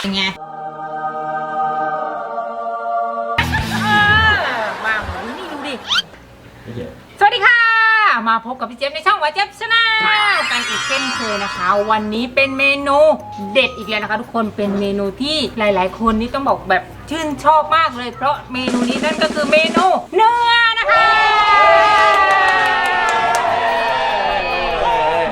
เป็นไงเออมาหมูนี่ดูดิ สวัสดีค่ะ มาพบกับพี่เจี๊ยบในช่องว่าเจี๊ยบชาแนลกันอีกเช่นเคยนะคะ วันนี้เป็นเมนูเด็ดอีกแล้วนะคะ ทุกคนเป็นเมนูที่หลาย ๆ คนนี่ต้องบอกแบบชื่นชอบมากเลย เพราะเมนูนี้นั่นก็คือเมนูเนื้อนะคะ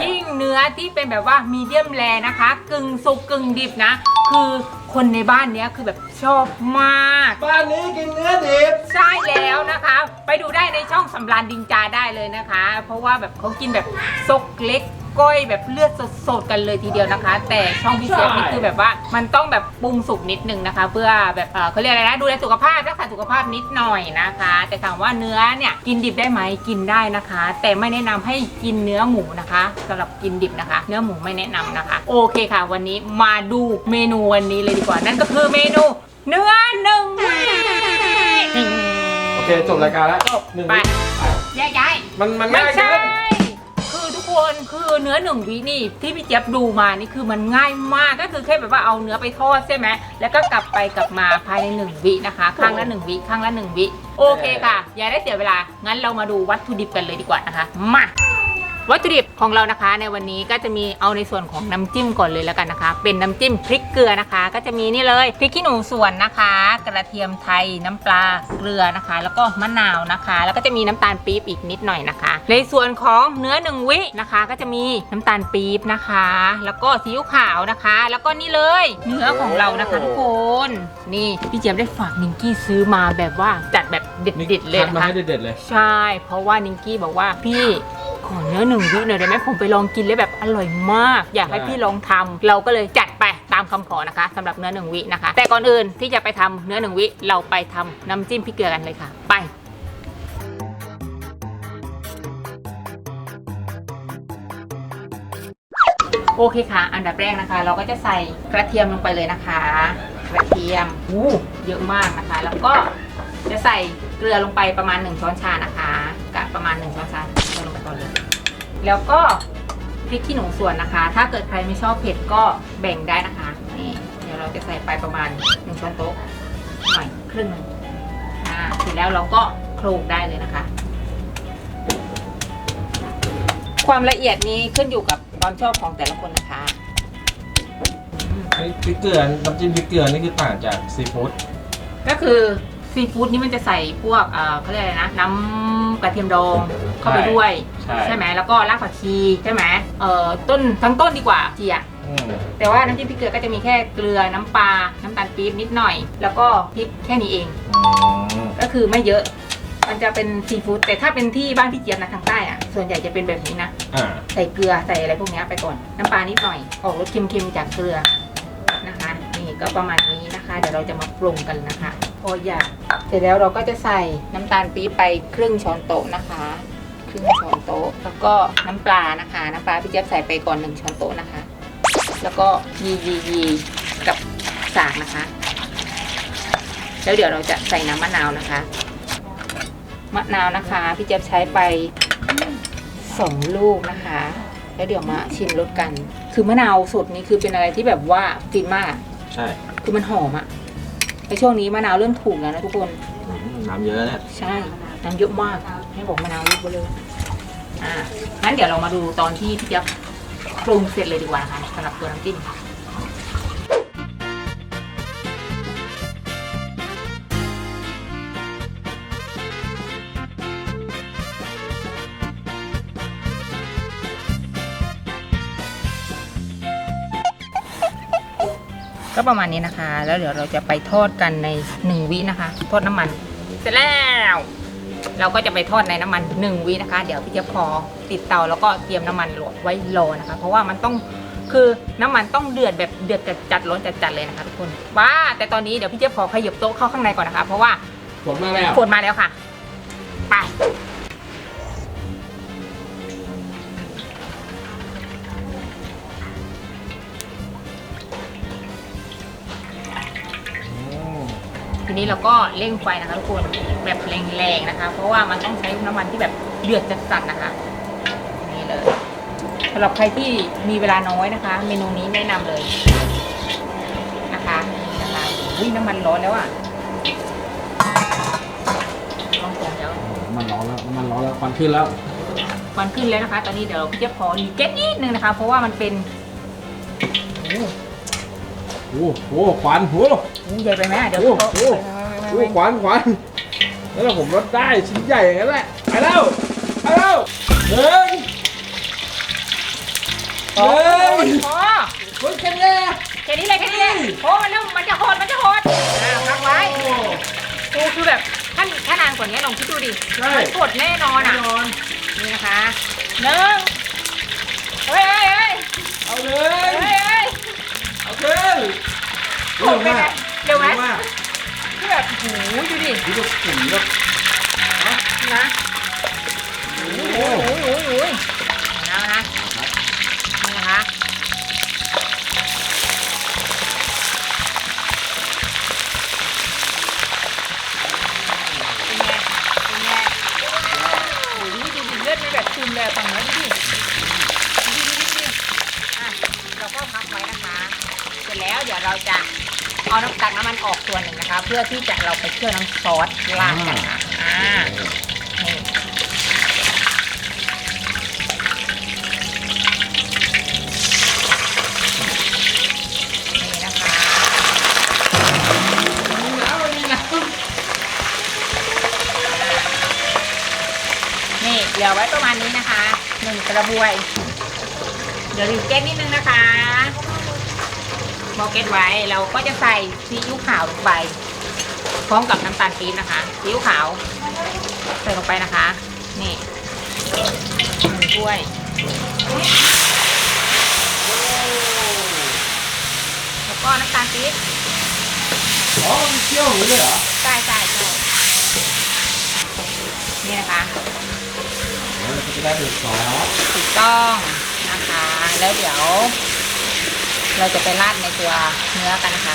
ยิ่งเนื้อที่เป็นแบบว่ามีเดียมแรนะคะ กึ่งสุกกึ่งดิบนะ คือคนในบ้านเนี้ยคือแบบชอบมาก บ้านนี้กินเนื้อดิบใช่แล้วนะคะ ไปดูได้ในช่องสำรานดิงจาได้เลยนะคะ เพราะว่าแบบเขากินแบบซกเล็ก ก้อยแบบเลือดสดๆกันเลยทีเดียวนะคะ แต่ช่องพี่เชฟนี่คือแบบว่ามันต้องแบบปรุงสุกนิดนึงนะคะ เพื่อแบบเอ่อเขาเรียกอะไรนะดูแลสุขภาพรักษาสุขภาพนิดหน่อยนะคะ แต่ถามว่าเนื้อเนี่ยกินดิบได้ไหมกินได้นะคะ แต่ไม่แนะนำให้กินเนื้อหมูนะคะสำหรับกินดิบนะคะ เนื้อหมูไม่แนะนำนะคะ โอเคค่ะ วันนี้มาดูเมนูวันนี้เลยดีกว่านั่นก็คือเมนู เนื้อหนึ่งโอเค จบรายการแล้วจบหนึ่งไปวิแยกย้าย มันมันไม่ง่ายใช่เกิน คือทุกคนคือเนื้อหนึ่งวินี่ที่พี่เจี๊ยบดูมานี่คือมันง่ายมากก็คือแค่แบบว่าเอาเนื้อไปทอดใช่ไหมแล้วก็กลับไปกลับมาภายในหนึ่งวินะคะข้างละหนึ่งวิข้างละหนึ่งวิโอเคค่ะ อย่าได้เสียเวลางั้นเรามาดูวัตถุดิบกันเลยดีกว่านะคะมา วัตถุดิบของเรานะคะ ในวันนี้ก็จะมีเอาในส่วนของน้ำจิ้มก่อนเลยแล้วกันนะคะ เป็นน้ำจิ้มพริกเกลือนะคะ ก็จะมีนี่เลยพริกขี้หนูส่วนนะคะ กระเทียมไทยน้ำปลาเกลือนะคะ แล้วก็มะนาวนะคะ แล้วก็จะมีน้ำตาลปี๊บอีกนิดหน่อยนะคะ ในส่วนของเนื้อหนึ่งวินะคะ ก็จะมีน้ำตาลปี๊บนะคะ แล้วก็ซีอิ๊วขาวนะคะ แล้วก็นี่เลยเนื้อของเรานะคะทุกคนนี่พี่เจี๊ยบได้ฝากนิงกี้ซื้อมาแบบว่าจัดแบบเด็ดๆเลยคัดนะมาคะให้เด็ดๆเลยใช่ เพราะว่านิงกี้บอกว่าพี่ ขอเนื้อหนึ่งวิหน่อยได้ไหมผมไปลองกินแล้วแบบอร่อยมาก อยากให้ใช่พี่ลองทำเราก็เลยจัดไปตามคำขอนะคะสำหรับเนื้อหนึ่งวินะคะ แต่ก่อนอื่นที่จะไปทำเนื้อหนึ่งวิเราไปทำน้ำจิ้มพริกเกลือกันเลยค่ะ ไป โอเคค่ะ อันดับแรกนะคะ เราก็จะใส่กระเทียมลงไปเลยนะคะ กระเทียมอู้เยอะมากนะคะ แล้วก็จะใส่เกลือลงไปประมาณ 1 ช้อนชานะคะกะประมาณ 1 ช้อนชาใส่ลงไป ก่อนเลย แล้วก็พริกขี้หนูส่วนนะคะ ถ้าเกิดใครไม่ชอบเผ็ดก็แบ่งได้นะคะนี่เดี๋ยวเราจะใส่ไปประมาณ1ช้อนโต๊ะหน่อยครึ่งหนึ่งอ่าเสร็จแล้วเราก็โขลกได้เลยนะคะ ความละเอียดนี้ขึ้นอยู่กับความชอบของแต่ละคนนะคะไอ้พริกเกลือน้ำจิ้มพริกเกลือนี่คือต่างจากซีฟู้ดก็คือ ซีฟู้ดนี่มันจะใส่พวกเอ่อเขาเรียกอะไรนะ น้ำกระเทียมดองเข้าไปด้วยใช่ไหมแล้วก็รากผักชีใช่ไหมเอ่อต้นทั้งต้นดีกว่าเจีย อืมแต่ว่าน้ำจิ้มพริกเกลือก็จะมีแค่เกลือน้ำปลา น้ำตาลปี๊บนิดหน่อย แล้วก็พริกแค่นี้เอง อืมก็คือไม่เยอะ มันจะเป็นซีฟู้ดแต่ถ้าเป็นที่บ้านพี่เจี๊ยบนะทางใต้อะส่วนใหญ่จะเป็นแบบนี้นะ อ่าใส่เกลือใส่อะไรพวกเนี้ยไปก่อน น้ำปลานิดหน่อย ออกรสเค็มๆจากเกลือนะคะ นี่ก็ประมาณนี้นะคะ เดี๋ยวเราจะมาปรุงกันนะคะ พออยากเสร็จแล้วเราก็จะใส่น้ำตาลปี๊บไปครึ่งช้อนโต๊ะนะคะ ครึ่งช้อนโต๊ะ แล้วก็น้ำปลานะคะ น้ำปลาพี่เจี๊ยบใส่ไปก่อนหนึ่งช้อนโต๊ะนะคะ แล้วก็ยียียีกับสากนะคะ แล้วเดี๋ยวเราจะใส่น้ำมะนาวนะคะ มะนาวนะคะพี่เจี๊ยบใช้ไปสองลูกนะคะ แล้วเดี๋ยวมาชิมรสกัน คือมะนาวสดนี่คือเป็นอะไรที่แบบว่าฟินมาก ใช่ คือมันหอมอะ ในช่วงนี้มะนาวเริ่มถูกแล้วนะทุกคนอืมน้ำเยอะเนี่ยใช่ น้ำเยอะมากให้บอกมะนาวเยอะไปเลย อ่างั้นเดี๋ยวเรามาดูตอนที่พี่เจี๊ยบปรุงเสร็จเลยดีกว่านะคะสำหรับตัวน้ำจิ้ม ก็ประมาณนี้นะคะ แล้วเดี๋ยวเราจะไปทอดกันในหนึ่งวินะคะ ทอดน้ำมัน เสร็จแล้ว เราก็จะไปทอดในน้ำมันหนึ่งวินะคะ เดี๋ยวพี่เจะพอติดเตาแล้วก็เตรียมน้ำมันไว้รอนะคะ เพราะว่ามันต้องคือน้ำมันต้องเดือดแบบเดือดจัดๆร้อนจัดๆเลยนะคะทุกคนว้าแต่ตอนนี้เดี๋ยวพี่เจะพอขยับโต๊ะเข้าข้างในก่อนนะคะ เพราะว่าผลมาแล้วฝนมาแล้วค่ะ ไป นี้เราก็เร่งไฟนะคะทุกคนแบบแรงๆนะคะ เพราะว่ามันต้องใช้น้ำมันที่แบบเดือดจัดๆนะคะนี่เลยสำหรับใครที่มีเวลาน้อยนะคะ เมนูนี้แนะนำเลยนะคะอุ้ยน้ำมันร้อนแล้วอะลองส่งเดี๋ยวมันร้อนแล้วมันร้อนแล้วควันขึ้นแล้วควันขึ้นแล้วนะคะ ตอนนี้เดี๋ยวพี่จะขอรีเก็ตนิดนึงนะคะ เพราะว่ามันเป็น โอ้โหโอ้โหควันโอ้โหอู้ใหญ่ไปไหมอะเดี๋ยวโอ้โหเขาโอ้โหควันควันแล้วผมรถได้ชิ้นใหญ่อย่างนั้นแหละไปแล้วไปแล้วหนึ่งพอเฮ้ยพอคนแค่นี้แค่นี้เลยแค่นี้เลยโอ้มันเริ่มมันจะหดมันจะหดอ่าพักไว้โอ้กูคือแบบถ้าถ้านานกว่านี้ลองคิดดูดิใช่มันกดแน่นอนแน่อะนอนนี่นะคะหนึ่ง หดไปไหมเร็วไหมมากคือแบบโอ้โหดูดินี่ก็สีแบบนะโอ้โหโอ้โหโอ้โหโอ้โหเอานะนี่นะคะเป็นไงเป็นไงโอ้โหดูดิเลือดไม่แบบซึมเลยอะฝั่งเนี้ยดูดิดูดิดูดิดูดิอะเราก็พักไว้นะคะ เสร็จแล้วเดี๋ยวเราจะ เอาน้ำตักน้ำมันออกส่วนหนึ่งนะคะ เพื่อที่จะเราไปเคี่ยวน้ำซอสราดกันค่ะอ่านี่นี่นะคะนี่นะวันนี้นะนี่เหลือไว้ประมาณนี้นะคะหนึ่งกระบวย เดี๋ยวรีบเก็ตนิดนึงนะคะ มอเก็ตไว้ เราก็จะใส่ซีอิ๊วขาวลงไป พร้อมกับน้ำตาลปี๊บนะคะซีอิ๊วขาว ใส่ลงไปนะคะ นี่หนึ่งถ้วยแล้วก็น้ำตาลปี๊บอ๋อมันเคี่ยวอย่างนี้เลยเหรอใช่ใช่ใช่นี่นะคะแล้วเราก็จะได้เป็นซอสถูกต้องนะคะ แล้วเดี๋ยว เราจะไปราดในตัวเนื้อกันนะคะ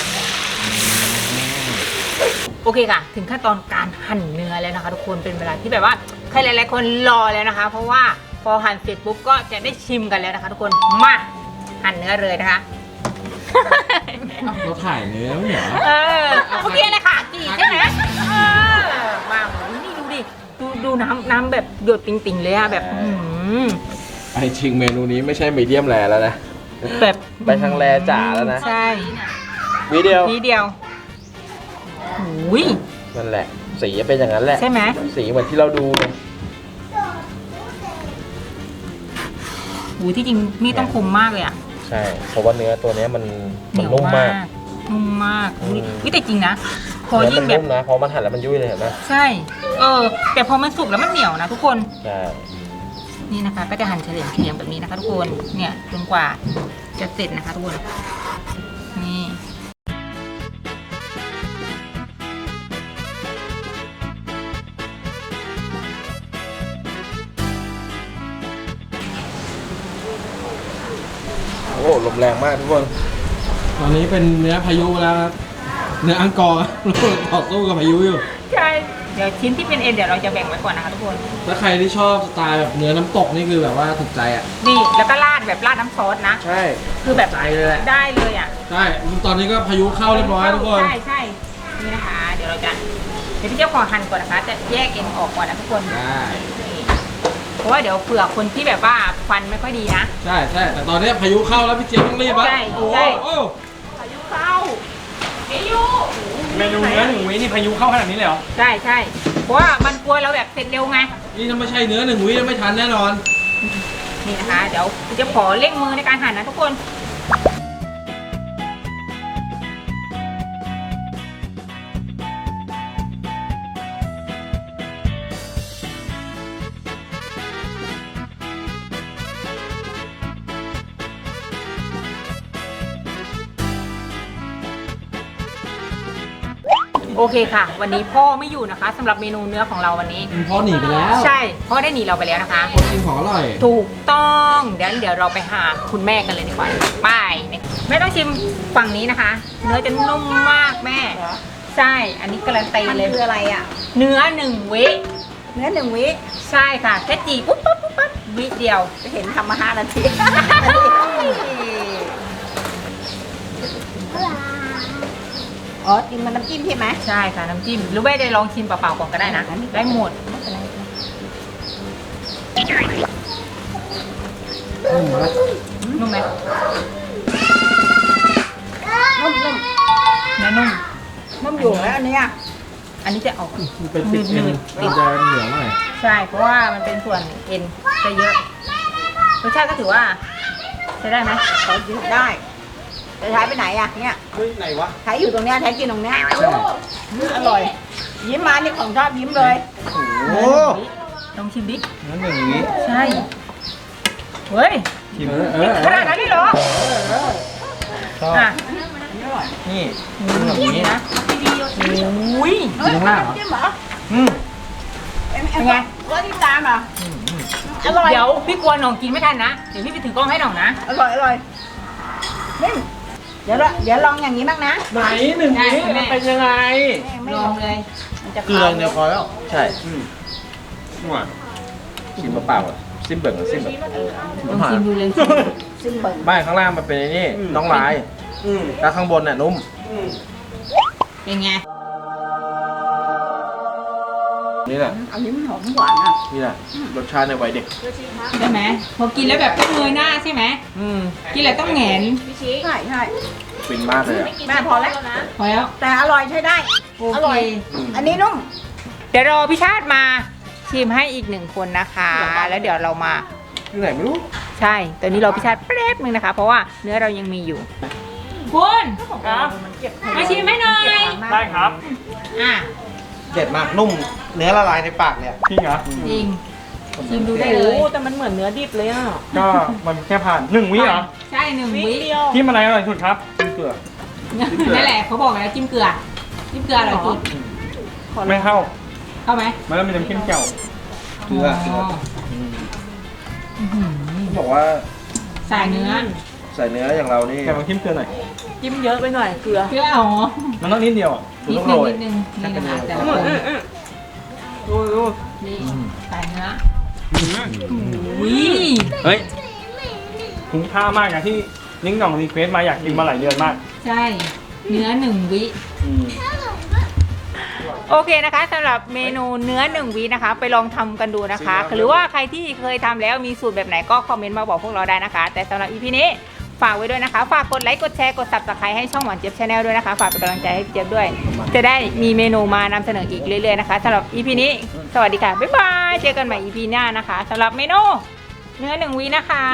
โอเคค่ะ ถึงขั้นตอนการหั่นเนื้อแล้วนะคะ ทุกคนเป็นเวลาที่แบบว่าใครหลาย ๆ คนรอแล้วนะคะ เพราะว่าพอหั่นเสร็จปุ๊บก็จะได้ชิมกันแล้วนะคะ ทุกคนมาหั่นเนื้อเลยนะคะเราถ่ายเนื้อไม่เหรอเออเมื่อกี้อะไรค่ะกี่ใช่ไหมเออมาโหนี่ดูดิดูดูน้ำน้ำแบบหยดติ่งๆเลยอะแบบอื้อหือไอจริงเมนูนี้ไม่ใช่มีเดียมแรแล้วนะ แบบไปทางแลจ๋าแล้วนะ ใช่วิดีโอนิดเดียวหูยนั่นแหละ สีจะเป็นอย่างนั้นแหละ ใช่ไหมสีเหมือนที่เราดูเลยหูยที่จริงนี่ต้องคุมมากเลยอะใช่เพราะว่าเนื้อตัวเนี้ยมันเหมันนียวนุ่มมากนุ่มมากอืมวิแต่จริงนะพอเนื้อยิ่มังนแบบนุ่มนะเพราะมันหั่นแล้วมันยุ่ยเลยเห็นไหมใช่ เออ แต่พอมันสุกแล้วมันเหนียวนะทุกคนใช่ นี่นะคะ ก็จะหั่นเฉลี่ยเฉลี่ยแบบนี้นะคะ ทุกคนเนี่ยจนกว่าจะเสร็จนะคะทุกคนนี่โอ้ลมแรงมากทุกคน ตอนนี้เป็นเนื้อพายุแล้วครับเนื้ออังกอร์ต่อสู้กับพายุอยู่ ใช่ เดี๋ยวชิ้นที่เป็นเอ็นเดี๋ยวเราจะแบ่งไว้ก่อนนะคะทุกคน ถ้าใครที่ชอบสไตล์แบบเนื้อน้ำตกนี่คือแบบว่าถูกใจอะ นี่แล้วก็ราดแบบราดน้ำซอสนะ ใช่คือแบบใจเลยแหละได้เลยอะใช่ตอนนี้ก็พายุเข้าเรียบร้อยทุกคนใช่ใช่นี่นะคะ เดี๋ยวเราจะเดี๋ยวพี่เจ้าขอหั่นก่อนนะคะ จะแยกเอ็นออกก่อนนะทุกคนได้นี่เพราะว่าเดี๋ยวเผื่อคนที่แบบว่าฟันไม่ค่อยดีนะ ใช่ใช่แต่ตอนนี้พายุเข้าแล้วพี่เจี๊ยบต้องรีบแล้วใช่โอ้ใช่โอ้พายุเข้าพายุ เมนูเนื้อหนึ่งวินี่พายุเข้าขนาดนี้เลยเหรอ ใช่ใช่เพราะว่ามันกลัวเราแบบเสร็จเร็วไง นี่ถ้าไม่ใช่เนื้อหนึ่งวิไม่ทันแน่นอน นี่นะคะ เดี๋ยวพี่จะขอเร่งมือในการหั่นนะทุกคน โอเคค่ะ วันนี้พ่อไม่อยู่นะคะสำหรับเมนูเนื้อของเราวันนี้พ่อหนีไปแล้วใช่พ่อได้หนีเราไปแล้วนะคะ คนกินของอร่อย ถูกต้องเดี๋ยวเดี๋ยวเราไปหาคุณแม่กันเลยดีกว่าไปแม่ต้องชิมฝั่งนี้นะคะ เนื้อจะนุ่มมากแม่ ใช่ อันนี้การันตีมันเลย คืออะไรอะ เนื้อหนึ่งวิเนื้อหนึ่งวิใช่ค่ะแค่จีปุ๊บปุ๊บปุ๊บปุ๊บวิเดียว จะเห็นทำมาห้านาที ออ๋อกินมันน้ำจิ้มใช่ไหมใช่ค่ะน้ำจิ้มหรือไม่ได้ลองชิมเปล่าๆก่อนก็ได้นะ ได้หมดนุ่มไหมนุ่มนุ่มเนื้อนุ่มนุ่มอยู่แล้วอันเนี้ยอันนี้จะออกมันเป็นติดเอ็นมันจะเหนียวหน่อยใช่เพราะว่ามันเป็นส่วนเอ็นจะเยอะรสชาติก็ถือว่าใช้ได้ไหมขอกินได้ จะใช้ไปไหนอะเนี่ยเฮ้ยไหนวะใช้อยู่ตรงเนี้ยใช้กินตรงเนี้ยอร่อย ยิ้มมานี่ของชอบยิ้มเลยโอ้ลองชิมดิเนื้อหนึ่งวิใช่เฮ้ยชิมเออเออขนาดนั้นเลยเหรอชอบอะนี่แบบนี้นะอุ้ยเฮ้ยข้างล่างเหรอน้ำจิ้มเหรออืมเอ็มเอ็เป็มนไงรสที่ตามเหรออร่อยเดี๋ยวพี่กลัวหน่องกินไม่ทันนะเดี๋ยวพี่ไปถือกล้องให้หน่องนะอร่อยอร่อยนี่ เดี๋ยวละเดี๋ยวลองอย่างนี้บ้างนะไหนหนึ่งวิมันเป็นยังไงไม่ลลอองงเลย มันจะเกลือเดียวพอแล้วใช่หวานชิมเปล่าๆอะซิมเบิ่งกับซิมแบบลองชิมดูเลยซึ่งเบิ่งไม่ข้างล่างมันเป็นไอ้นี่น้องลายอืมแล้วข้างบนน่ะนุ่มอืมเป็นไง นี่แหละ อันนี้มันหอมหวานอะนี่แหละ รสชาติในวัยเด็ก ใช่ไหมพอกินแล้วแบบต้องเงยหน้าใช่ไหมอืมกินแล้วต้องแหงนใช่ใช่ฟินมากเลยอะแม่พอแล้ว พอแล้วแต่อร่อยใช้ได้ โออเคร่อย อันนี้นุ่ม เดี๋ยวรอพี่ชาติมาชิมให้อีกหนึ่งคนนะคะ แล้วเดี๋ยวเรามา ที่ไหนไม่รู้ ใช่ ตอนนี้รอพี่ชาติแป๊บนึงนะคะ เพราะว่าเนื้อเรายังมีอยู่ คุณ ครับ มาชิมให้หน่อย ได้ครับ อะ เด็ดมากนุ่ม เนื้อละลายในปากเนี่ยจริงเหรอจริงชิมดูได้เลยแต่มันเหมือนเนื้อดิบเลยอะ ก็มันแค่ผ่านหนึ่งวิเหรอ ใช่หนึ่งวิที่มันอะไรอร่อยสุดครับจิ้มเกลือนั่นแหละเขาบอกแล้วจิ้มเกลือ จิ้มเกลืออร่อยสุดไม่เข้า เข้าไหมมันต้องมีน้ำจิ้มแจ่วเกลือเกลืออืมเขาบอกว่าใส่เนื้อใส่เนื้ออย่างเรานี่แต่มันจิ้มเกลือหน่อย จิ้มเยอะไปหน่อยเกลือเกลืออ๋อมันต้องนิดเดียวอะคุณนิดต้องนึโรงยนิดนึงนี่นะคะแต่ละคนดูดูนี่ใส่เนื้ออืมอุ้ยเฮ้ยคุ้มค่ามากอย่างที่นิ้งหน่องรีเควสมาอยากกินมาหลายเดือนมากใช่เนื้อหนึ่งวิอืมโอเคนะคะสำหรับเมนูเนื้อหนึ่งวินะคะ ไปลองทำกันดูนะคะ หรือว่าใครที่เคยทำแล้วมีสูตรแบบไหนก็คอมเมนต์มาบอกพวกเราได้นะคะ แต่สำหรับอีพีนี้ ฝากไว้ด้วยนะคะ ฝากกดไลค์ กดแชร์ กดสับสไครต์ให้ช่องหวานเจี๊ยบชาแนลด้วยนะคะ ฝากเป็นกำลังใจให้เจี๊ยบด้วย จะได้มีเมนูมานำเสนออีกเรื่อยๆนะคะสำหรับอีพีนี้ สวัสดีค่ะ บ๊ายบาย เจอกันใหม่อีพีหน้านะคะสำหรับเมนูเนื้อหนึ่งวีนะคะ